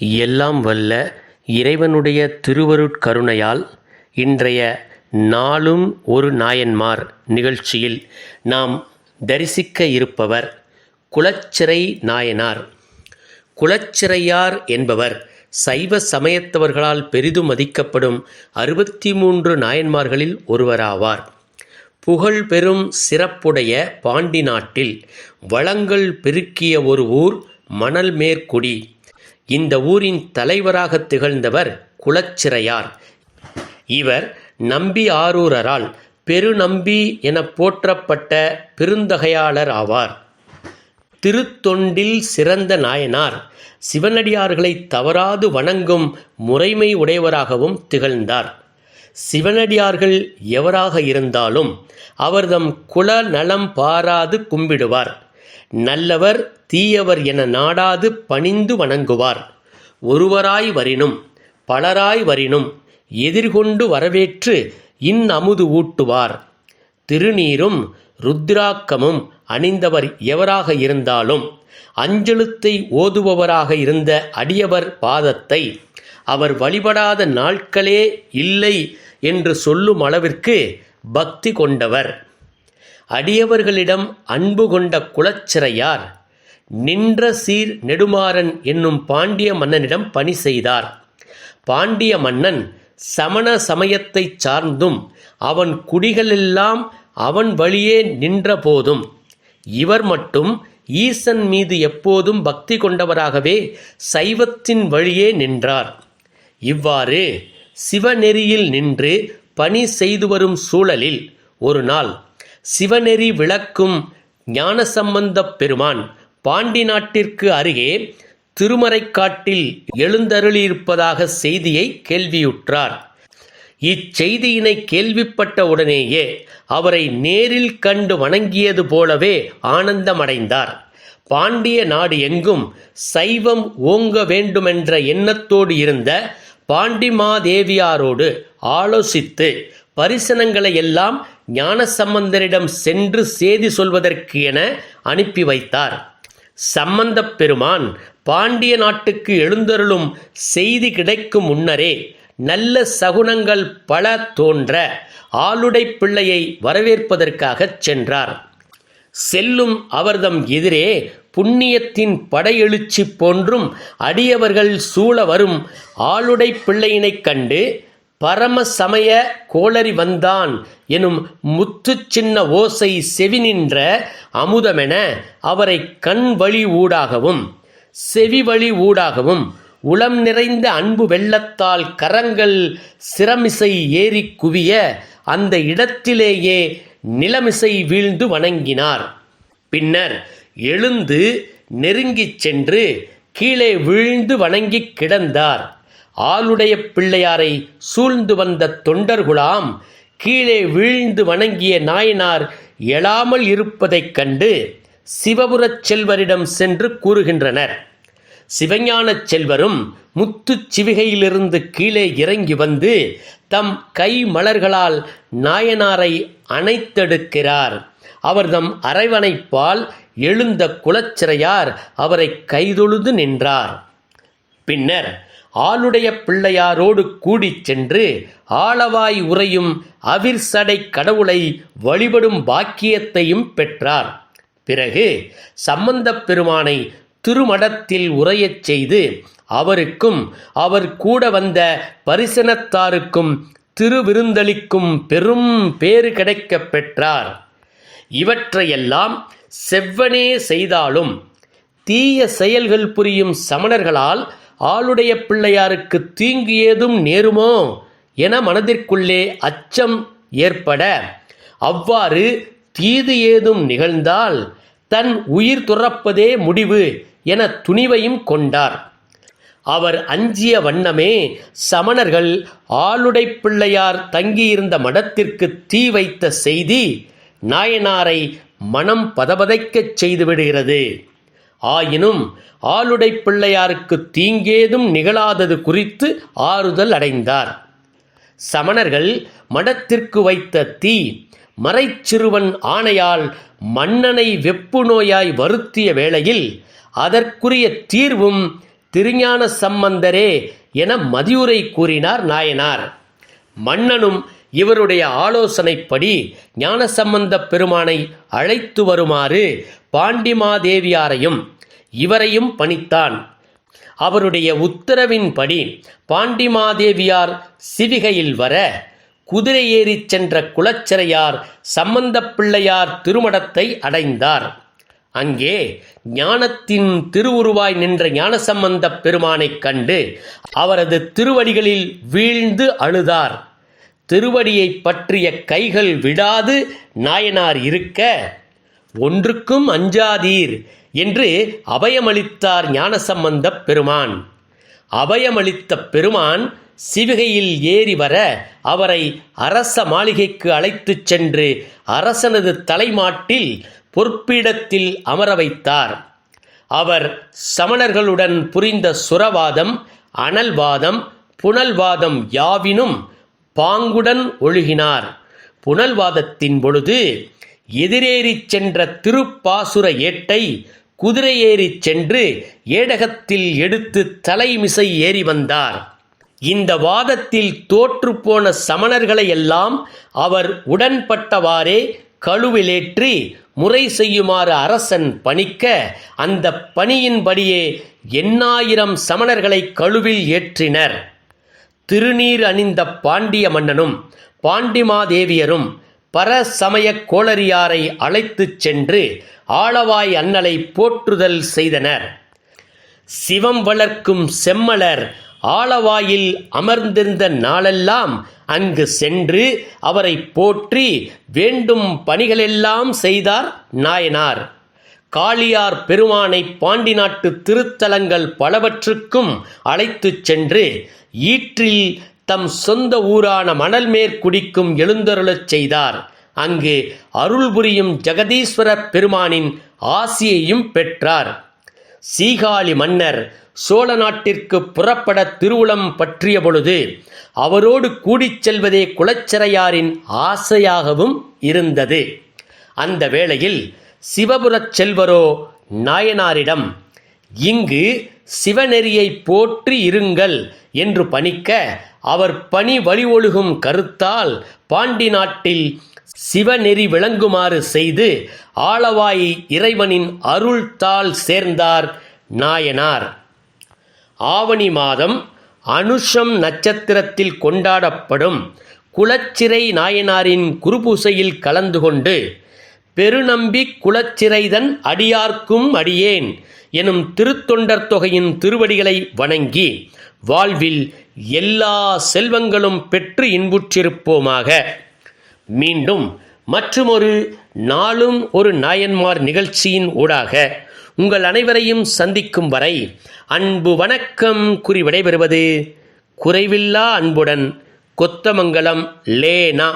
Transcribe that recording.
எல்லாம் வல்ல இறைவனுடைய திருவருட்கருணையால் இன்றைய நாளும் ஒரு நாயன்மார் நிகழ்ச்சியில் நாம் தரிசிக்க இருப்பவர் குலச்சிறை நாயனார். குலச்சிறையார் என்பவர் சைவ சமயத்தவர்களால் பெரிதும் மதிக்கப்படும் அறுபத்தி மூன்று நாயன்மார்களில் ஒருவராவார். புகழ் பெரும் சிறப்புடைய பாண்டி நாட்டில் வளங்கள் பெருக்கிய ஒரு ஊர் மணல் மேற்குடி. இந்த ஊரின் தலைவராக திகழ்ந்தவர் குலச்சிறையார். இவர் நம்பி ஆரூரரால் பெருநம்பி என போற்றப்பட்ட பெருந்தகையாளர் ஆவார். திருத்தொண்டில் சிறந்த நாயனார் சிவனடியார்களை தவறாது வணங்கும் முறைமை உடையவராகவும் திகழ்ந்தார். சிவனடியார்கள் எவராக இருந்தாலும் அவர்தம் குல நலம் பாராது கும்பிடுவார். நல்லவர் தீயவர் என நாடாது பணிந்து வணங்குவார். ஒருவராய் வரினும் பலராய் வரினும் எதிர்கொண்டு வரவேற்று இன்னமுது ஊட்டுவார். திருநீரும் ருத்ராக்கமும் அணிந்தவர் எவராக இருந்தாலும் அஞ்சலுத்தை ஓதுபவராக இருந்த அடியவர் பாதத்தை அவர் வழிபடாத நாட்களே இல்லை என்று சொல்லும் அளவிற்கு பக்தி கொண்டவர். அடியவர்களிடம் அன்பு கொண்ட குலச்சிறையார் நின்ற சீர் நெடுமாறன் என்னும் பாண்டிய மன்னனிடம் பணி செய்தார். பாண்டிய மன்னன் சமண சமயத்தைச் சார்ந்தும் அவன் குடிகளெல்லாம் அவன் வழியே நின்ற போதும் இவர் மட்டும் ஈசன் மீது எப்போதும் பக்தி கொண்டவராகவே சைவத்தின் வழியே நின்றார். இவ்வாறு சிவநெறியில் நின்று பணி செய்து வரும் சூழலில் ஒரு நாள் சிவநெறி விளக்கும் ஞானசம்பந்தப் பெருமான் பாண்டி நாட்டிற்கு அருகே திருமறைக்காட்டில் எழுந்தருளியிருப்பதாக செய்தியை கேள்வியுற்றார். இச்செய்தியினை கேள்விப்பட்ட உடனேயே அவரை நேரில் கண்டு வணங்கியது போலவே ஆனந்தமடைந்தார். பாண்டிய நாடு எங்கும் சைவம் ஓங்க வேண்டுமென்ற எண்ணத்தோடு இருந்த பாண்டிமாதேவியாரோடு ஆலோசித்து பரிசனங்களை எல்லாம் ஞானசம்பந்தரிடம் சென்று செய்தி சொல்வதற்கு என அனுப்பி வைத்தார். சம்பந்தப் பெருமான் பாண்டிய நாட்டுக்கு எழுந்தருளும் செய்தி கிடைக்கும் முன்னரே நல்ல சகுனங்கள் பல தோன்ற ஆளுடை பிள்ளையை வரவேற்பதற்காகச் சென்றார். செல்லும் அவர்தம் எதிரே புண்ணியத்தின் படையெழுச்சி போன்றும் அடியவர்கள் சூழ வரும் ஆளுடை பிள்ளையினைக் கண்டு பரம சமய கோளறி வந்தான் எனும் முத்து சின்ன ஓசை செவி நின்ற அமுதமென அவரை கண் வழி ஊடாகவும் செவி வழி ஊடாகவும் உளம் நிறைந்த அன்பு வெள்ளத்தால் கரங்கள் சிரமிசை ஏறி குவிய அந்த இடத்திலேயே நிலமிசை வீழ்ந்து வணங்கினார். பின்னர் எழுந்து நெருங்கிச் சென்று கீழே வீழ்ந்து வணங்கிக் கிடந்தார். ஆளுடைய பிள்ளையாரை சூழ்ந்து வந்த தொண்டர்குலாம் கீழே வீழ்ந்து வணங்கிய நாயனார் எழாமல் இருப்பதைக் கண்டு சிவபுரச் செல்வரிடம் சென்று கூறுகின்றனர். சிவஞானச் செல்வரும் முத்துச் சிவிகையிலிருந்து கீழே இறங்கி வந்து தம் கை மலர்களால் நாயனாரை அணைத்தெடுக்கிறார். அவர்தம் அரைவணைப்பால் எழுந்த குலச்சிறையார் அவரை கைதொழுது நின்றார். பின்னர் ஆளுடைய பிள்ளையாரோடு கூடிச் சென்று ஆளவாய் உறையும் அவிர்சடை கடவுளை வழிபடும் பாக்கியத்தையும் பெற்றார். பிறகு சம்பந்தப் பெருமானை திருமடத்தில் உரையச் செய்து அவருக்கும் அவர் கூட வந்த பரிசனத்தாருக்கும் திருவிருந்தளிக்கும் பெரும் பேறு கிடைக்கப் பெற்றார். இவற்றையெல்லாம் செவ்வனே செய்தாலும் தீய செயல்கள் புரியும் சமணர்களால் ஆளுடைய பிள்ளையாருக்கு தீங்கு ஏதும் நேருமோ? என மனதிற்குள்ளே அச்சம் ஏற்பட. அவ்வாறு தீது ஏதும் நிகழ்ந்தால் தன் உயிர் துறப்பதே முடிவு என துணிவையும் கொண்டார். அவர் அஞ்சிய வண்ணமே சமணர்கள் ஆளுடை பிள்ளையார் தங்கியிருந்த மடத்திற்கு தீ வைத்த செய்தி நாயனாரை மனம் பதபதைக்கச் செய்துவிடுகிறது ஆயினும் ஆளுடை பிள்ளையாருக்கு தீங்கேதும் நிகழாதது குறித்து ஆறுதல் அடைந்தார். சமணர்கள் மடத்திற்கு வைத்த தீ மறைச்சிறுவன் ஆணையால் மன்னனை வெப்பு நோயாய் வருத்திய வேளையில் அதற்குரிய தீர்வும் திருஞான சம்பந்தரே என மதியுரை கூறினார் நாயனார். மன்னனும் இவருடைய ஆலோசனைப்படி ஞானசம்பந்தப் பெருமானை அழைத்து வருமாறு பாண்டிமாதேவியாரையும் இவரையும் பணித்தான். அவருடைய உத்தரவின்படி பாண்டிமாதேவியார் சிவிகையில் வர குதிரை ஏறிச் சென்ற குலச்சிறையார் சம்பந்தப் பிள்ளையார் திருமடத்தை அடைந்தார். அங்கே ஞானத்தின் திருவுருவாய் நின்ற ஞானசம்பந்தப் பெருமானைக் கண்டு அவரது திருவடிகளில் வீழ்ந்து அழுதார். திருவடியைப் பற்றிய கைகள் விடாது நாயனார் இருக்க ஒன்றுக்கும் அஞ்சாதீர் என்று அபயமளித்தார் ஞானசம்பந்தப் பெருமான். அபயமளித்த பெருமான் சிவிகையில் ஏறி வர அவரை அரச மாளிகைக்கு அழைத்துச் சென்று அரசனது தலைமாட்டில் பொற்பீடத்தில் அமர வைத்தார். அவர் சமணர்களுடன் புரிந்த சுரவாதம் அனல்வாதம் புனல்வாதம் யாவினும் பாங்குடன் ஒழுகினார். புனல்வாதத்தின் பொழுது எதிரேறிச் சென்ற திருப்பாசுர ஏட்டை குதிரையேறிச் சென்று ஏடகத்தில் எடுத்து தலைமிசை ஏறி வந்தார். இந்த வாதத்தில் தோற்றுப்போன சமணர்களையெல்லாம் அவர் உடன்பட்டவாறே கழுவிலேற்றி முறை செய்யுமாறு அரசன் பணிக்க அந்த பணியின்படியே எண்ணாயிரம் சமணர்களை கழுவில் ஏற்றினர். திருநீர் அணிந்த பாண்டிய மன்னனும் பாண்டிமாதேவியரும் பரசமய கோளரியாரை அழைத்துச் சென்று ஆளவாய் அன்னலை போற்றுதல் செய்தனர். சிவம் வளர்க்கும் செம்மலர் ஆளவாயில் அமர்ந்திருந்த நாளெல்லாம் அங்கு சென்று அவரை போற்றி வேண்டும் பணிகளெல்லாம் செய்தார் நாயனார். காளியார் பெருமானை பாண்டி நாட்டு திருத்தலங்கள் பலவற்றுக்கும் அழைத்துச் சென்று ஈற்றில் தம் சொந்த ஊரான மணல்மேற்குடிக்கும் எழுந்தருளச் செய்தார். அங்கு அருள் புரியும் ஜெகதீஸ்வர பெருமானின் ஆசியையும் பெற்றார். சீகாழி மன்னர் சோழ நாட்டிற்கு புறப்பட திருவுளம் பற்றிய பொழுது அவரோடு கூடிச் செல்வதே குலச்சிறையாரின் ஆசையாகவும் இருந்தது. அந்த வேளையில் சிவபுரச் செல்வரோ நாயனாரிடம் இங்கு சிவநெறியை போற்றி இருங்கள் என்று பணிக்க அவர் பணி வழி ஒழுகும் கருத்தால் பாண்டி நாட்டில் சிவநெறி விளங்குமாறு செய்து ஆளவாய் இறைவனின் அருள் தாள் சேர்ந்தார் நாயனார். ஆவணி மாதம் அனுஷம் நட்சத்திரத்தில் கொண்டாடப்படும் குலச்சிறை நாயனாரின் குருபூசையில் கலந்து கொண்டு பெருநம்பி குலச்சிறைதன் அடியார்க்கும் அடியேன் எனும் திருத்தொண்டர் தொகையின் திருவடிகளை வணங்கி வாழ்வில் எல்லா செல்வங்களும் பெற்று இன்புற்றிருப்போமாக. மீண்டும் மற்றுமொரு நாளும் ஒரு நாயன்மார் நிகழ்ச்சியின் ஊடாக உங்கள் அனைவரையும் சந்திக்கும் வரை அன்பு வணக்கம் குறி விடைபெறுவது குறைவில்லா அன்புடன் கொத்தமங்கலம் லேனா.